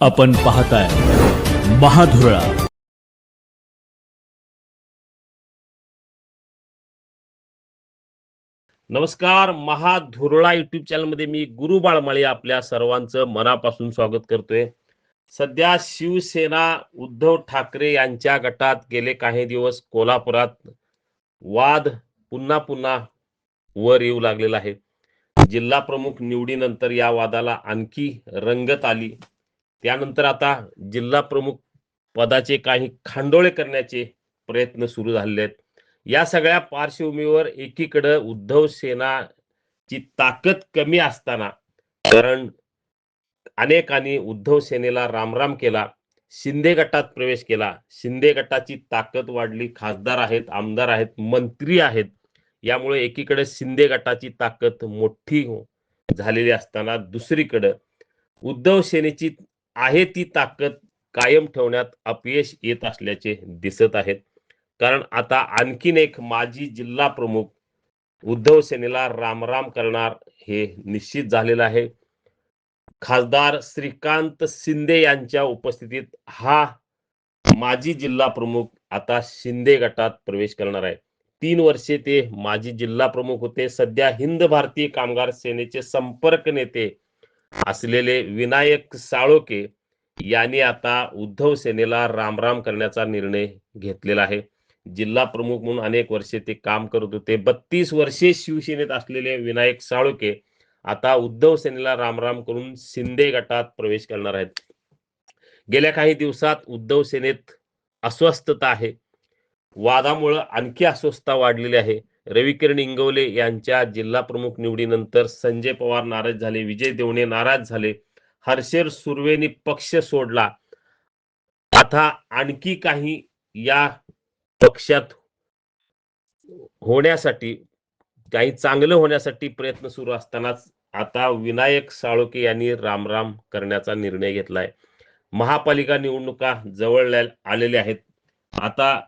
आपण पाहताय महाधुरळा. नमस्कार महाधुरळा युट्यूब चॅनलमध्ये मी गुरु बाळमाळे आपल्या सर्वांचं मनापासून स्वागत करतोय. सध्या शिवसेना उद्धव ठाकरे यांच्या गटात गेले काही दिवस कोल्हापुरात वाद पुन्हा पुन्हा वर येऊ लागलेला आहे. जिल्हा प्रमुख निवडीनंतर या वादाला आणखी रंगत आली. त्यानंतर आता जिल्हा प्रमुख पदाचे काही खांडोळे करण्याचे प्रयत्न सुरू झालेले आहेत. या सगळ्या पार्श्वभूमीवर एकीकडे उद्धव सेनाची ताकद कमी असताना कारण अनेकांनी उद्धव सेनेला रामराम केला शिंदे गटात प्रवेश केला. शिंदे गटाची ताकद वाढली खासदार आहेत आमदार आहेत मंत्री आहेत. यामुळे एकीकडे शिंदे गटाची ताकद मोठी झालेली असताना दुसरीकडे उद्धव सेनेची आहे ती ताकद कायम ठेवण्यात अपयश येत असल्याचे दिसत आहेत. कारण आता आणखीन एक माजी जिल्हा प्रमुख उद्धव सेनेला रामराम करणार हे निश्चित झालेलं आहे. खासदार श्रीकांत शिंदे यांच्या उपस्थितीत हा माजी जिल्हा प्रमुख आता शिंदे गटात प्रवेश करणार आहे. तीन वर्षे ते माजी जिल्हा प्रमुख होते. सध्या हिंद भारतीय कामगार सेनेचे संपर्क नेते असलेले विनायक साळोके यांनी आता उद्धव सेनेला रामराम करण्याचा निर्णय घेतलेला आहे. जिल्हा प्रमुख म्हणून अनेक वर्षे ते काम करत होते. बत्तीस वर्षे शिवसेनेत असलेले विनायक साळुके आता उद्धव सेनेला रामराम करून शिंदे गटात प्रवेश करणार आहेत. गेल्या काही दिवसात उद्धव सेनेत अस्वस्थता आहे. वादामुळं आणखी अस्वस्थता वाढलेली आहे. रविकिरण इंगवले यांच्या जिल्हा प्रमुख निवडीनंतर संजय पवार नाराज झाले विजय देवणे नाराज झाले हर्षेर सुर्वेनी पक्ष सोडला. आता आणखी काही या पक्षात होण्यासाठी काही चांगलं होण्यासाठी प्रयत्न सुरू असतानाच आता विनायक साळोके यांनी रामराम करण्याचा निर्णय घेतलाय. महापालिका निवडणुका जवळ आलेल्या आहेत. आता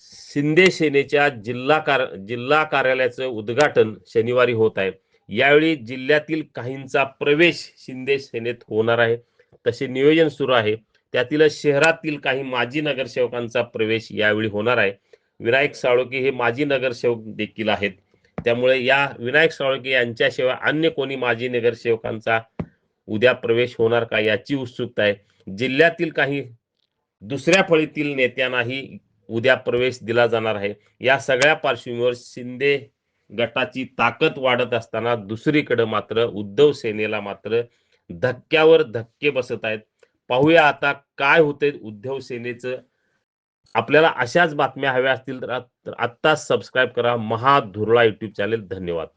शिंदे सेनेच्या जिल्हा कार जिल्हा कार्यालयाचं उद्घाटन शनिवारी होत आहे. यावेळी जिल्ह्यातील काहींचा प्रवेश शिंदे सेनेत होणार आहे. तसे नियोजन सुरू आहे. त्यातील शहरातील काही माजी नगरसेवकांचा प्रवेश यावेळी होणार आहे. विनायक साळोके हे माजी नगरसेवक देखील आहेत. त्यामुळे या विनायक साळोके यांच्याशिवाय अन्य कोणी माजी नगरसेवकांचा उद्या प्रवेश होणार का याची उत्सुकता आहे. जिल्ह्यातील काही दुसऱ्या फळीतील नेत्यांनाही उद्या प्रवेश दिला जाणार आहे. या सगळ्या पार्श्वभूमीवर शिंदे गटाची ताकद वाढत असताना दुसरीकडे मात्र उद्धव सेनेला मात्र धक्क्यावर धक्के बसत आहेत. पाहूया आता काय होते उद्धव सेनेचं. आपल्याला अशाच बातम्या हव्या असतील तर आत्ताच सबस्क्राईब करा. महाधुरळा युट्यूब चॅनेल धन्यवाद.